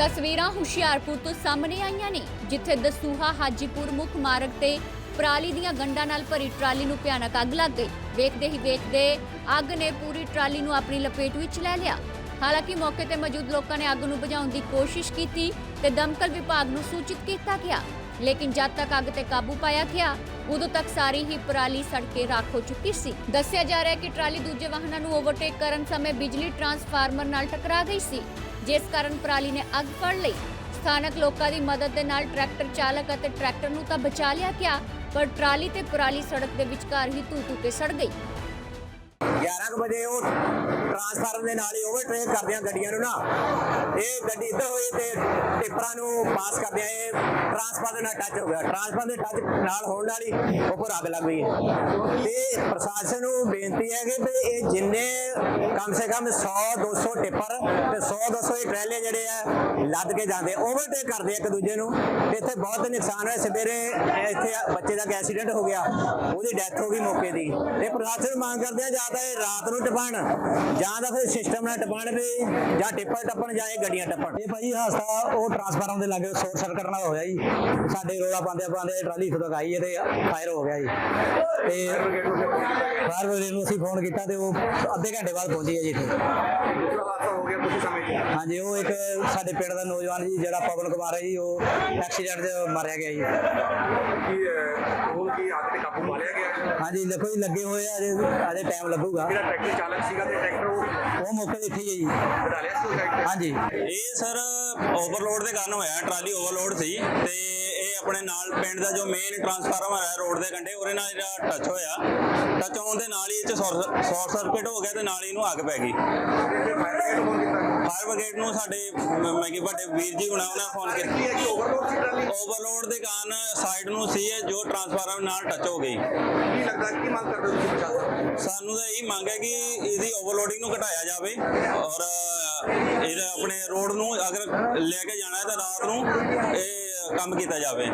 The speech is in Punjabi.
ਤਸਵੀਰਾਂ ਹੁਸ਼ਿਆਰਪੁਰ ਤੋਂ ਸਾਹਮਣੇ ਆਈਆਂ ਨੇ, ਜਿੱਥੇ ਦਸੂਹਾ ਹਾਜੀਪੁਰ ਮੁੱਖ ਮਾਰਗ ਤੇ ਪਰਾਲੀ ਦੀਆਂ ਗੰਡਾਂ ਨਾਲ ਭਰੀ ਟਰਾਲੀ ਨੂੰ ਭਿਆਨਕ ਅੱਗ ਲੱਗ ਗਈ। ਵੇਖਦੇ ਹੀ ਵੇਖਦੇ ਅੱਗ ਨੇ ਪੂਰੀ ਟਰਾਲੀ ਨੂੰ ਆਪਣੀ ਲਪੇਟ ਵਿੱਚ ਲੈ ਲਿਆ। ਹਾਲਾਂਕਿ ਮੌਕੇ ਤੇ ਮੌਜੂਦ ਲੋਕਾਂ ਨੇ ਅੱਗ ਨੂੰ ਬੁਝਾਉਣ ਦੀ ਕੋਸ਼ਿਸ਼ ਕੀਤੀ ਤੇ ਦਮਕਲ ਵਿਭਾਗ ਨੂੰ ਸੂਚਿਤ ਕੀਤਾ ਗਿਆ। ਲੇਕਿਨ ਜਦ ਤੱਕ ਅੱਗ ਤੇ ਕਾਬੂ ਪਾਇਆ ਗਿਆ, ਉਦੋਂ ਤੱਕ ਸਾਰੀ ਹੀ ਪਰਾਲੀ ਸੜ ਕੇ ਰਾਖ ਹੋ ਚੁੱਕੀ ਸੀ। ਦੱਸਿਆ ਜਾ ਰਿਹਾ ਹੈ ਕਿ ਟਰਾਲੀ ਦੂਜੇ ਵਾਹਨਾਂ ਨੂੰ ਓਵਰਟੇਕ ਕਰਨ ਸਮੇਂ ਬਿਜਲੀ ਟਰਾਂਸਫਾਰਮਰ ਨਾਲ ਟਕਰਾ ਗਈ ਸੀ। ਜਿਸ ਕਾਰਨ ਪਰਾਲੀ ਨੇ ਅੱਗ ਫੜ ਲਈ। ਸਥਾਨਕ ਲੋਕਾਂ ਦੀ ਮਦਦ ਦੇ ਨਾਲ ਟਰੈਕਟਰ ਚਾਲਕ ਅਤੇ ਟਰੈਕਟਰ ਨੂੰ ਤਾਂ ਬਚਾ ਲਿਆ ਗਿਆ, ਪਰ ਟਰਾਲੀ ਤੇ ਪਰਾਲੀ ਸੜਕ ਦੇ ਵਿਚਕਾਰ ਹੀ ਧੂ ਧੂ ਕੇ ਸੜ ਗਈ। 11 ਵਜੇ ਉਹ ਟਰਾਂਸਫਾਰਮਰ ਦੇ ਨਾਲ ਹੀ ਓਵਰਟੇਕ ਕਰਦਿਆਂ ਗੱਡੀਆਂ ਨੂੰ ਨਾ। ਇਹ ਗੱਡੀ ਇੱਧਰ ਹੋਈ ਤੇ ਟਿੱਪਰਾਂ ਨੂੰ ਪਾਸ ਕਰਦਿਆਂ ਇਹ ਟਰਾਂਸਫਾਰਮਰ ਨਾਲ ਟੱਚ ਹੋ ਗਿਆ। ਟਰਾਂਸਫਾਰਮਰ ਦੇ ਟੱਚ ਨਾਲ ਹੋਣ ਨਾਲ ਹੀ ਉੱਪਰ ਅੱਗ ਲੱਗ ਗਈ। ਤੇ ਪ੍ਰਸ਼ਾਸਨ ਨੂੰ ਬੇਨਤੀ ਹੈ ਕਿ ਇਹ ਜਿੰਨੇ ਕਮ ਸੇ ਕਮ 100 200 ਟਿੱਪਰ ਤੇ 100 200 ਇਹ ਟਰੈਲੇ ਜਿਹੜੇ ਆ, ਲੱਦ ਕੇ ਜਾਂਦੇ ਓਵਰਟੇਕ ਕਰਦੇ ਇੱਕ ਦੂਜੇ ਨੂੰ। ਤੇ ਇੱਥੇ ਬਹੁਤ ਨੁਕਸਾਨ ਹੋਇਆ। ਸਵੇਰੇ ਇੱਥੇ ਬੱਚੇ ਦਾ ਐਕਸੀਡੈਂਟ ਹੋ ਗਿਆ। ਉਹਦੀ ਡੈਥ ਹੋ ਗਈ ਮੌਕੇ ਦੀ। ਤੇ ਪ੍ਰਸ਼ਾਸਨ ਮੰਗ ਕਰਦੇ ਆ ਜਾਂ ਤਾਂ ਇਹ ਰਾਤ ਨੂੰ ਟਪਾਣ ਜਾਂ ਤਾਂ ਫਿਰ ਸਿਸਟਮ ਨਾਲ ਟਪਾਣ ਵੀ, ਜਾਂ ਟਿੱਪਰ ਟੱਪਣ ਜਾਂ ਇਹ ਗੱਡੀਆਂ ਟੱਪਣ। ਇਹ ਭਾਜੀ ਹਾਸਤਾ ਉਹ ਟਰਾਂਸਫਾਰਮ ਦੇ ਲਾਗੇ ਸ਼ੋਰਟ ਸਰਕਟ ਨਾਲ ਹੋਇਆ ਜੀ। ਸਾਡੇ ਰੋਲਾ ਪਾਉਂਦੇ ਪਾਉਂਦੇ ਟਰਾਲੀ ਇੱਥੋਂ ਆਈ ਹੈ ਤੇ ਫਾਇਰ ਹੋ ਗਿਆ ਜੀ। ਤੇ ਫਾਇਰ ਬ੍ਰਿਗੇਡ ਨੂੰ ਅਸੀਂ ਫੋਨ ਕੀਤਾ ਤੇ ਉਹ ਅੱਧੇ ਘੰਟੇ ਬਾਅਦ ਪਹੁੰਚੀ ਹੈ ਜੀ ਇੱਥੇ। ਹੋ ਗਿਆ ਹਾਂਜੀ ਉਹ ਇੱਕ ਸਾਡੇ ਪਿੰਡ ਦਾ ਨੌਜਵਾਨ ਜੀ ਜਿਹੜਾ ਪਵਨ ਕੁਮਾਰ ਹੈ ਜੀ ਉਹ ਐਕਸੀਡੈਂਟ 'ਚ ਮਾਰਿਆ ਗਿਆ ਜੀ। ਕਿ ਅਹ, ਹੁਣ ਕੀ ਅੱਗ ਤੇ ਕਾਬੂ ਪਾ ਲਿਆ ਗਿਆ? ਹਾਂਜੀ ਦੇਖੋ ਜੀ ਲੱਗੇ ਹੋਏ ਆ ਅਜੇ ਅਜੇ ਟਾਈਮ ਲੱਗੂਗਾ। ਜਿਹੜਾ ਟਰੈਕਟਰ ਚਾਲਕ ਸੀਗਾ ਤੇ ਟਰੈਕਟਰ ਉਹ ਉਹ ਮੌਕੇ ਤੇ ਇੱਥੇ ਹੀ ਹੈ ਜੀ। ਵਧਾ ਲਿਆ ਸੀ ਉਹ ਟਰੈਕਟਰ? ਹਾਂਜੀ। ਇਹ ਸਰ ਓਵਰਲੋਡ ਦੇ ਕਾਰਨ ਹੋਇਆ ਟਰਾਲੀ ਓਵਰਲੋਡ ਸੀ ਤੇ ਇਹ ਆਪਣੇ ਨਾਲ ਪਿੰਡ ਦਾ ਜੋ ਮੇਨ ਟਰਾਂਸਫਾਰਮਰ ਹੈ ਰੋਡ ਦੇ ਕੰਢੇ, ਉਹਦੇ ਨਾਲ ਜਿਹੜਾ ਟੱਚ ਹੋਇਆ। ਟੱਚ ਹੋਣ ਦੇ ਨਾਲ ਹੀ ਇਹ ਚ ਸ਼ਾਰਟ ਸਰਕਟ ਹੋ ਗਿਆ ਤੇ ਨਾਲ ਹੀ ਇਹਨੂੰ ਅੱਗ ਪੈ ਗਈ। ਫਾਇਰ ਬ੍ਰਿਗੇਡ ਨੂੰ ਸਾਡੇ, ਮੈਂ ਕਿ ਵੱਡੇ ਵੀਰ ਜੀ ਹੁਣਾਂ ਉਹਨਾਂ ਫੋਨ ਕੀਤਾ। ਕਿ ਓਵਰਲੋਡ ਦੇ ਕਾਰਨ ਸਾਈਡ ਨੂੰ ਸੀ ਜੋ ਟਰਾਂਸਫਾਰਮਰ ਨਾਲ ਟੱਚ ਹੋ ਗਈ। ਕੀ ਲੱਗਦਾ ਕੀ ਮੰਗ ਕਰਦੇ ਹੋ ਤੁਸੀਂ ਸਾਨੂੰ ਤਾਂ ਇਹੀ ਮੰਗ ਹੈ ਕਿ ਇਹਦੀ ਓਵਰਲੋਡਿੰਗ ਨੂੰ ਘਟਾਇਆ ਜਾਵੇ ਔਰ ਇਹ ਆਪਣੇ ਰੋਡ ਨੂੰ ਅਗਰ ਲੈ ਕੇ ਜਾਣਾ ਹੈ ਤਾਂ ਰਾਤ ਨੂੰ ਇਹ ਕੰਮ ਕੀਤਾ ਜਾਵੇ।